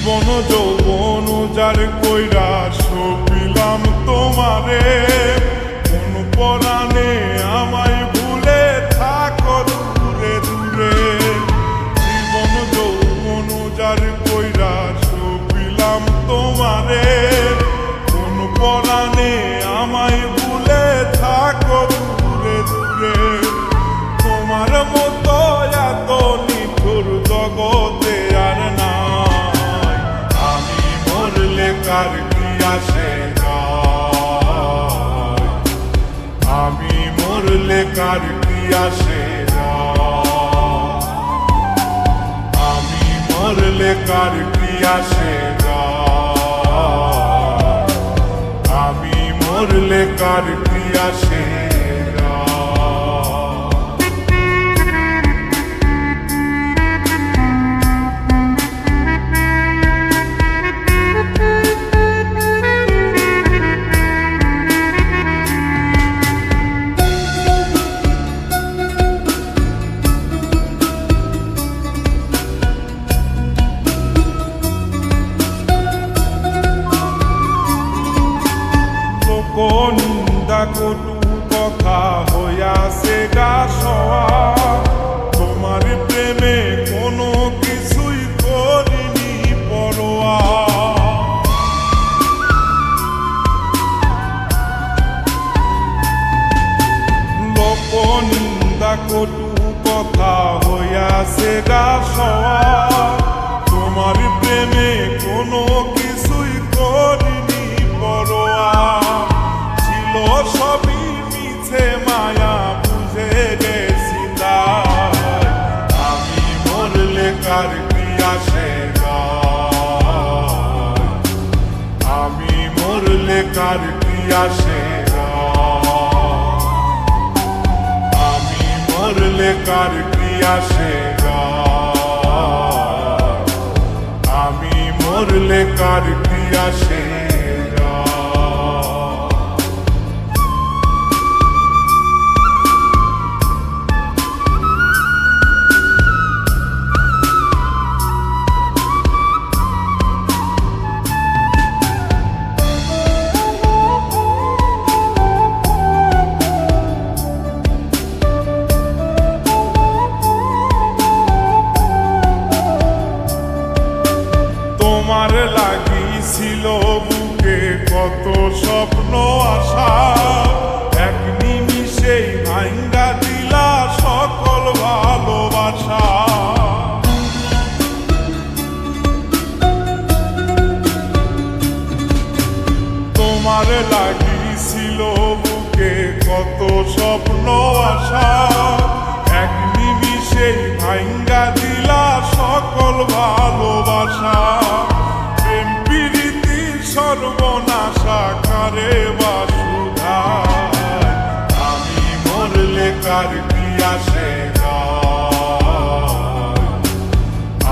জীবন যৌবন যার কইরা সপিলাম তোমারে। আসে যায়? আমি মরলে কার কি আসে যায়? আমি মরলে কার কি আসে যায়? আমি মরলে কার কি আসে কথা হইয়াছে গা সওয়া তোমার প্রেমে কোনো কিছুই করিনি পরোয়া। ছিল সবই মিছে মায়া, বুঝে গেছি আমি মরলে কার আসে? আমি মরলে কার আসে আমি কার ক্রিয়া আসে আমি মরলে কার ক্রিয়া আসে বুকে কত স্বপ্ন, আশা। এক নিমিষেই ভাঙ্গা দিলা সকল ভালোবাসা। তোমার লাগিছিল বুকে কত স্বপ্ন, আশা। আসে যায়?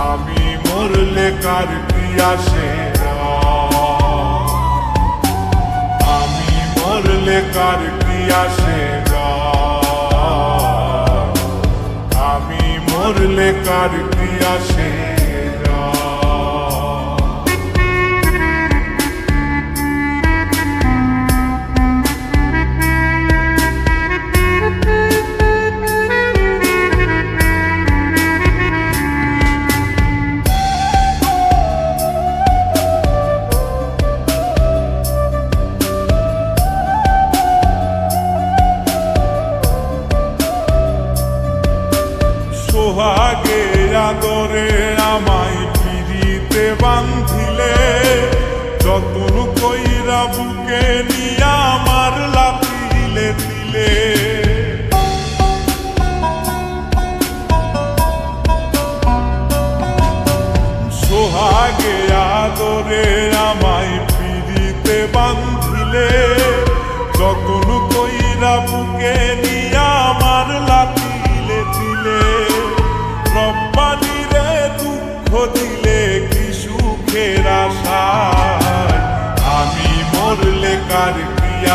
আমি মরলে কার যায়? আমি মরলে কার যায়? আমি মরলে কার কি বান্ধিলে যতন কইরা বুকে নিয়া আমার লাফিলে দিলে। সোহাগে আদরে আমায় পিড়িতে বান্ধিলে যতন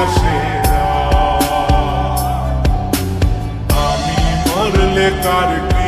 আসে যায় আমি মরলে কার কি